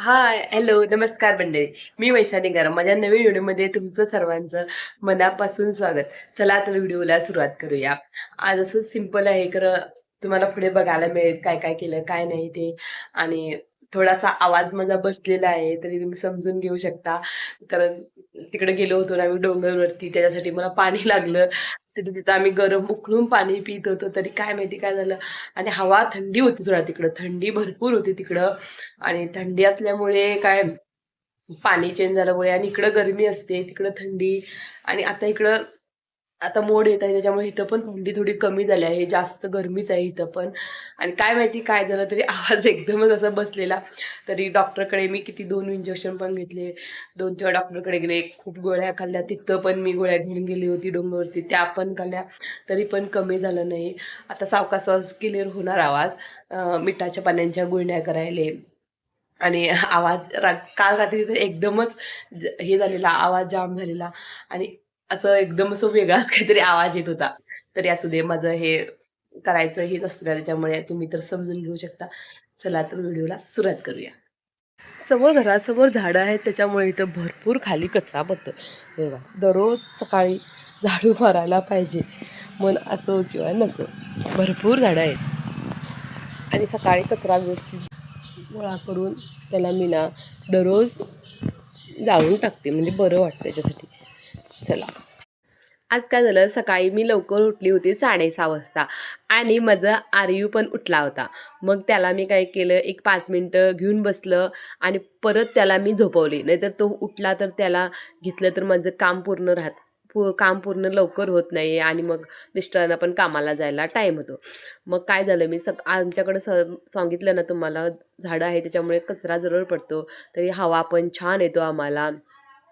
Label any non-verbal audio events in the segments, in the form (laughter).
Hi hello नमस्कार मंडळी. मी वैशाली गरम. माझ्या नवीन व्हिडिओमध्ये तुमचं सर्वांचं मनापासून स्वागत. चला तर व्हिडिओला सुरुवात करूया. आज असं सिंपल आहे खरं तुम्हाला पुढे बघायला मिळेल काय काय केलं काय नाही ते. आणि थोडासा आवाज माझा बसलेला आहे तरी तुम्ही समजून घेऊ शकता. कारण तिकडे गेलो होतो ना आम्ही डोंगरवरती त्याच्यासाठी मला पाणी लागलं. तिथे तिथं आम्ही गरम उकळून पाणी पित होतो. तरी काय माहिती काय झालं? आणि हवा थंडी होती थोडा तिकडं. थंडी भरपूर होती तिकडं. आणि थंडी असल्यामुळे काय पाणी चेंज झाल्यामुळे आणि इकडं गरमी असते तिकडं थंडी. आणि आता इकडं आता मोड येत आहे त्याच्यामुळे इथं पण थंडी थोडी कमी झाली आहे जास्त गरमीच आहे इथं पण. आणि काय माहिती काय झालं तरी (laughs) आवाज एकदमच असा बसलेला. तरी डॉक्टरकडे मी किती दोन इंजेक्शन पण घेतले. दोन तेव्हा डॉक्टरकडे गेले खूप गोळ्या खाल्ल्या तिथं पण मी गोळ्या घेऊन गेली होती डोंगरवरती त्या पण खाल्ल्या. तरी पण कमी झालं नाही. आता सावकाश क्लिअर होणार आवाज. मिठाच्या पाण्याच्या गुळण्या करायले. आणि आवाज रा काल रात्री तर एकदमच हे झालेला आवाज जाम झालेला. आणि असं एकदम असं वेगळाच काहीतरी आवाज येत होता. तरी असू दे माझं हे करायचं हेच असतं त्याच्यामुळे तुम्ही तर समजून घेऊ शकता. चला तर व्हिडिओला सुरुवात करूया. समोर घरासमोर झाडं आहेत त्याच्यामुळे इथं भरपूर खाली कचरा पडतो बघा दररोज सकाळी झाडू मारायला पाहिजे. मन असो किंवा नसो भरपूर झाडं आहेत. आणि सकाळी कचरा व्यवस्थित गोळा करून त्याला मी ना दररोज जाळून टाकते म्हणजे बरं वाटतं त्याच्यासाठी. चला. आज काय झालं? सकाळी मी लवकर उठली होती साडेसहा वाजता आणि माझा आर्यू पण उठला होता. मग त्याला मी काय केलं? एक पाच मिनटं घेऊन बसलं आणि परत त्याला मी झोपवली. नाहीतर तो उठला तर त्याला घेतलं तर माझं काम पूर्ण राहत पू काम पूर्ण लवकर होत नाही आणि मग मिस्टरांना पण कामाला जायला टाईम होतो. मग काय झालं? मी सग आमच्याकडं स सांगितलं ना तुम्हाला झाडं आहे त्याच्यामुळे कचरा जरूर पडतो. तरी हवा पण छान येतो आम्हाला.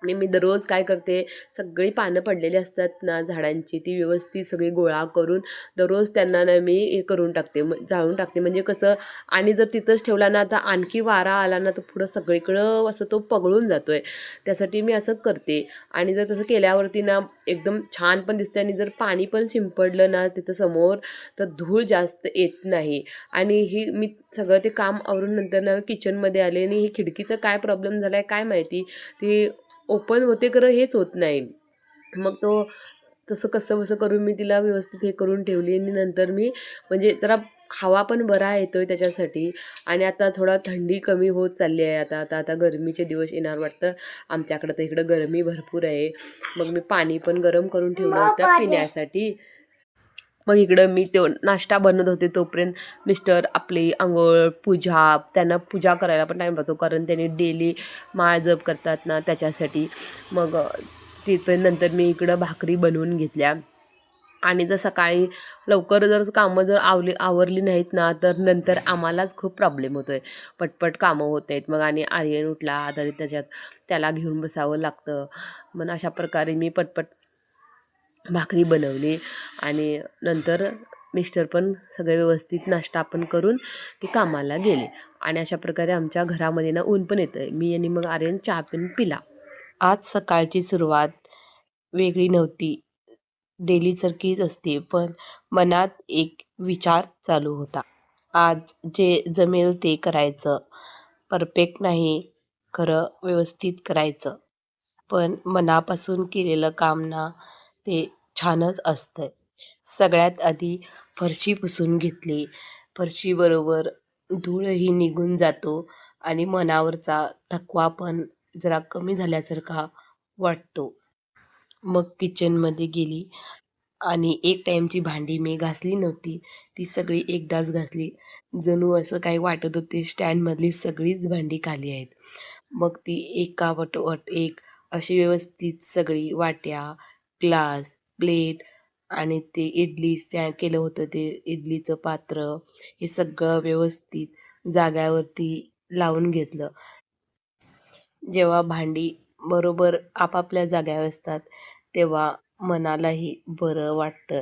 आणि मी दररोज काय करते सगळी पानं पडलेली असतात ना झाडांची ती व्यवस्थित सगळी गोळा करून दररोज त्यांना ना मी हे करून टाकते. म जाळून टाकते. म्हणजे कसं आणि जर तिथंच ठेवला ना तर आणखी वारा आला ना तर पुढं सगळीकडं असं तो पगळून जातो आहे त्यासाठी मी असं करते. आणि जर तसं केल्यावरती ना एकदम छान पण दिसते आणि जर पाणी पण शिंपडलं ना तिथं समोर तर धूळ जास्त येत नाही. आणि ही मी सगळं ते काम आवरून नंतर ना किचनमध्ये आले आणि ही खिडकीचा काय प्रॉब्लेम झाला आहे काय माहिती ती ओपन होते खरं हेच होत नाही. मग तो तसं कसं कसं करून मी तिला व्यवस्थित हे करून ठेवली आणि नंतर मी म्हणजे जरा हवा पण बरा येतोय त्याच्यासाठी आणि आता थोडा थंडी कमी होत चालली आहे. आता आता आता गरमीचे दिवस येणार वाटतं. आमच्याकडं तर इकडं गरमी भरपूर आहे. मग मी पाणी पण गरम करून ठेवलं होतं पिण्यासाठी. मग इकडं मी तो नाश्ता बनवत होते तोपर्यंत मिस्टर आपली आंघोळ पूजा त्यांना पूजा करायला पण टाईम लागतो कारण त्यांनी डेली माळ जप करतात ना त्याच्यासाठी. मग तिथपर्यंत नंतर मी इकडं भाकरी बनवून घेतल्या. आणि जर सकाळी लवकर जर कामं जर आवली आवरली नाहीत ना तर नंतर आम्हालाच खूप प्रॉब्लेम होतो आहे पटपट कामं होत आहेत. मग आणि आर्यन उठला तरी त्याच्यात त्याला घेऊन बसावं लागतं. मग अशा प्रकारे मी पटपट भाकरी बनवली आणि नंतर मिस्टर पण सगळे व्यवस्थित नाश्ता आपण करून ते कामाला गेले. आणि अशा प्रकारे आमच्या घरामध्ये ना ऊन पण येतं मी आणि मग आर्यन चहा पण पिला. आज सकाळची सुरुवात वेगळी नव्हती. डेलीसारखीच असते पण मनात एक विचार चालू होता. आज जे जमेल ते करायचं. परफेक्ट नाही खरं व्यवस्थित करायचं. पण मनापासून केलेलं काम ना ते छानच असतं सगळ्यात आधी फरशी पुसून घेतली. फरशीबरोबर धूळही निघून जातो आणि मनावरचा थकवा पण जरा कमी झाल्यासारखा वाटतो. मग किचनमध्ये गेली आणि एक टाईमची भांडी मी घासली नव्हती. ती सगळी एकदाच घासली. जणू असं काही वाटत होते स्टँडमधली सगळीच भांडी खाली आहेत. मग ती एका वटोवट एक अशी व्यवस्थित सगळी वाट्या ग्लास प्लेट आणि ते इडलीच्या केलं होतं ते इडलीचं पात्र हे सगळं व्यवस्थित जाग्यावरती लावून घेतलं. जेव्हा भांडी बरोबर आपापल्या जाग्यावर असतात तेव्हा मनालाही बरं वाटतं.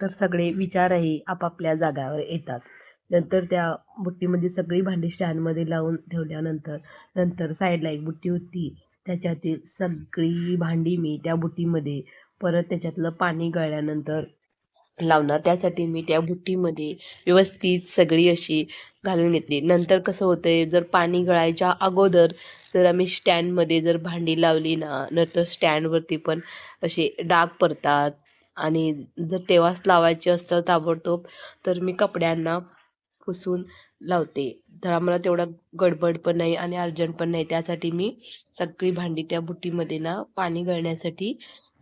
तर सगळे विचारही आपापल्या जाग्यावर येतात. नंतर त्या बुट्टीमध्ये सगळी भांडी स्टँडमध्ये लावून ठेवल्यानंतर नंतर साईडला एक बुट्टी होती. त्याच्यातील सगळी भांडी मी त्या बुट्टीमध्ये परत त्याच्यातलं पाणी गळल्यानंतर लावणार. त्यासाठी मी त्या बुट्टीमध्ये व्यवस्थित सगळी अशी घालून घेतली. नंतर कसं होतंय जर पाणी गळायच्या अगोदर जर आम्ही स्टँडमध्ये जर भांडी लावली ना नंतर स्टँडवरती पण असे डाग पडतात आणि जर तेव्हाच लावायचे असतं ताबडतोब तर मी कपड्यांना पुसून लावते. तर आम्हाला तेवढा गडबड पण नाही आणि अर्जंट पण नाही. त्यासाठी मी सगळी भांडी त्या बुट्टीमध्ये ना पाणी गळण्यासाठी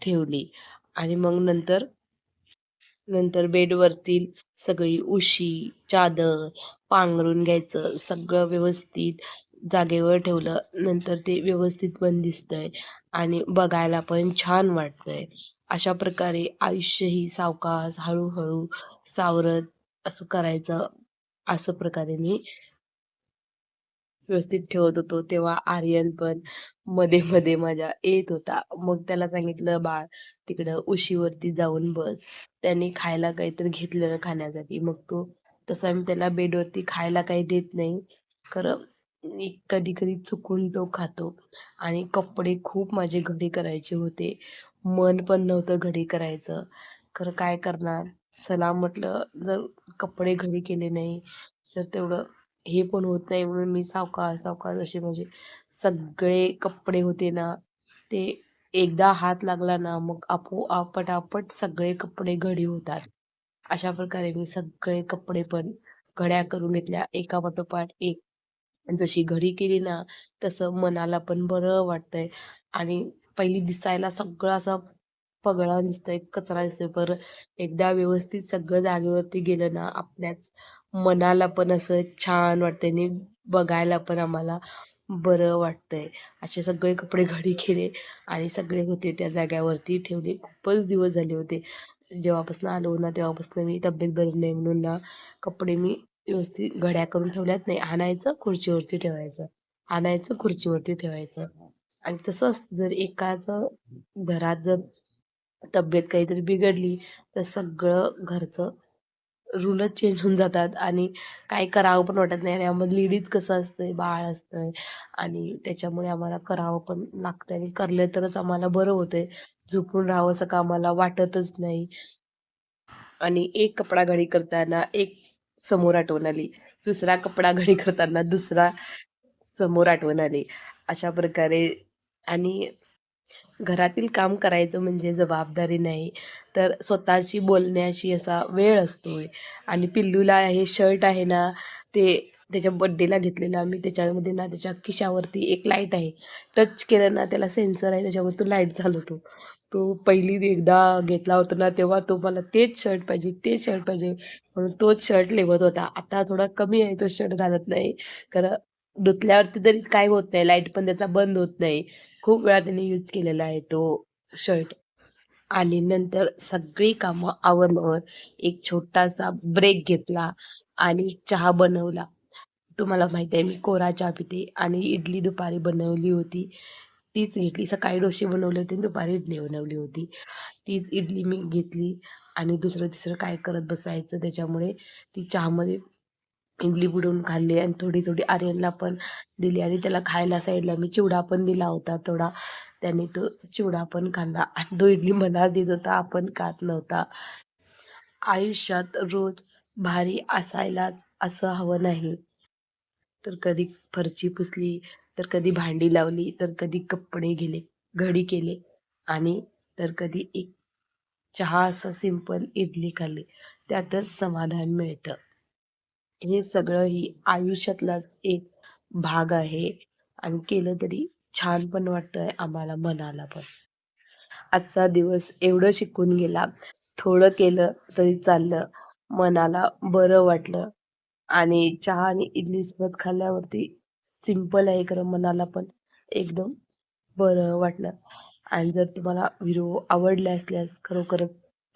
ठेवली. आणि मग नंतर नंतर बेडवरती सगळी उशी चादर पांघरून घ्यायचं सगळं व्यवस्थित जागेवर ठेवलं. नंतर ते व्यवस्थित पण दिसतंय आणि बघायला पण छान वाटतंय. अशा प्रकारे आयुष्य ही सावकाश हळूहळू सावरत असं करायचं असं प्रकारे मी व्यवस्थित ठेवत होतो तेव्हा आर्यन पण मध्ये मध्ये माझ्या येत होता. मग त्याला सांगितलं बाळ तिकडं उशीवरती जाऊन बस. त्याने खायला काहीतरी घेतलेलं खाण्यासाठी. मग तो तसा मी त्याला बेडवरती खायला काही देत नाही. खरं कधी कधी चुकून तो खातो. आणि कपडे खूप माझे घडी करायचे होते. मन पण नव्हतं घडी करायचं. खरं काय करणार? सलाम म्हटलं जर कपडे घडी केले नाही तर तेवढं हे पण होत नाही म्हणून मी सावकाश सावकाश असे म्हणजे सगळे कपडे होते ना ते एकदा हात लागला ना मग आपोआप पटापट सगळे कपडे घडी होतात. अशा प्रकारे मी सगळे कपडे पण घड्या करून घेतल्या एका पाठोपाठ एक. जशी घडी केली ना तसं मनाला पण बरं वाटतंय. आणि पहिली दिसायला सगळं असं पगळा दिसतोय कचरा दिसतोय. पर एकदा व्यवस्थित सगळं जागेवरती गेलं ना आपल्याच मनाला पण असं छान वाटतंय आणि बघायला पण आम्हाला बरं वाटतंय. असे सगळे कपडे घडी केले आणि सगळे होते त्या जाग्यावरती. ठेवले खूपच दिवस झाले होते. जेव्हापासून आलो ना तेव्हापासून मी तब्येत बरी नाही म्हणून ना कपडे मी व्यवस्थित घड्या करून ठेवल्यात नाही. आणायचं खुर्चीवरती ठेवायचं. आणायचं खुर्चीवरती ठेवायचं. आणि तसं असतं जर एकाच घरात जर तब्येत काहीतरी बिघडली तर सगळं घरचं रूलच चेंज होऊन जातात. आणि काय करावं पण वाटत नाही. आणि आम्हाला लेडीज कसं असतंय बाळ असतंय आणि त्याच्यामुळे आम्हाला करावं पण लागतंय. आणि करलं तरच आम्हाला बरं होतंय. झोपून राहावं असं का आम्हाला वाटतच नाही. आणि एक कपडा घडी करताना एक समोर आठवण आली. दुसरा कपडा घडी करताना दुसरा समोर आठवण आली. अशा प्रकारे आणि घरातील काम करायचं म्हणजे जबाबदारी नाही. तर स्वतःची बोलण्याशी असा वेळ असतो आहे आणि पिल्लूला हे शर्ट आहे ना ते त्याच्या बड्डेला घेतलेला मी त्याच्यामध्ये ना त्याच्या खिशावरती एक लाइट आहे. टच केलं ना त्याला सेन्सर आहे. त्याच्यावर तो लाइट चालवतो. तो पहिली एकदा घेतला होता ना तेव्हा तो मला तेच शर्ट पाहिजे तेच शर्ट पाहिजे म्हणून तोच शर्ट लेवत होता. आता थोडा कमी आहे तो शर्ट घालत नाही. कारण धुतल्यावरती तरी काय होत नाही लाइट पण त्याचा बंद होत नाही. खूप वेळा त्यांनी यूज केलेला आहे तो शर्ट आणि नंतर सगळी कामं आवरल्यावर एक छोटासा ब्रेक घेतला आणि चहा बनवला. तुम्हाला माहिती आहे मी कोरा चहा पिते आणि इडली दुपारी बनवली होती. तीच घेतली सकाळी डोसे बनवले होते आणि दुपारी इडली बनवली होती. तीच इडली मी घेतली आणि दुसरं तिसरं काय करत बसायचं त्याच्यामुळे ती चहामध्ये इडली बुडवून खाल्ली आणि थोडी थोडी आर्यनला पण दिली आणि त्याला खायला साईडला मी चिवडा पण दिला होता थोडा. त्याने तो चिवडा पण खाल्ला आणि तो इडली मला देत होता आपण खात नव्हता. आयुष्यात रोज भारी असायलाच असं हवं नाही. तर कधी फरची पुसली तर कधी भांडी लावली तर कधी कपडे गेले घडी केले आणि तर कधी एक चहा असं सिंपल इडली खाल्ली. त्यातच समाधान मिळतं. हे सगळं ही आयुष्यातलाच एक भाग आहे आणि केलं तरी छान पण वाटतंय आम्हाला मनाला पण. आजचा दिवस एवढं शिकून गेला थोडं केलं तरी चाललं मनाला बरं वाटलं आणि चहा आणि इडली सोबत खाल्ल्यावरती सिंपल आहे खरं मनाला पण एकदम बरं वाटलं. आणि जर तुम्हाला व्हिडिओ आवडले असल्यास खरोखर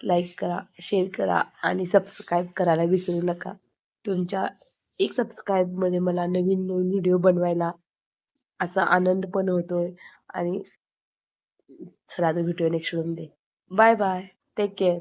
लाईक करा शेअर करा आणि सबस्क्राईब करायला विसरू नका. तुमच्या एक सबस्क्राईबमध्ये मला नवीन नवीन व्हिडिओ बनवायला असा आनंद पण होतोय. आणि चला तर भेटूया next day bye bye take care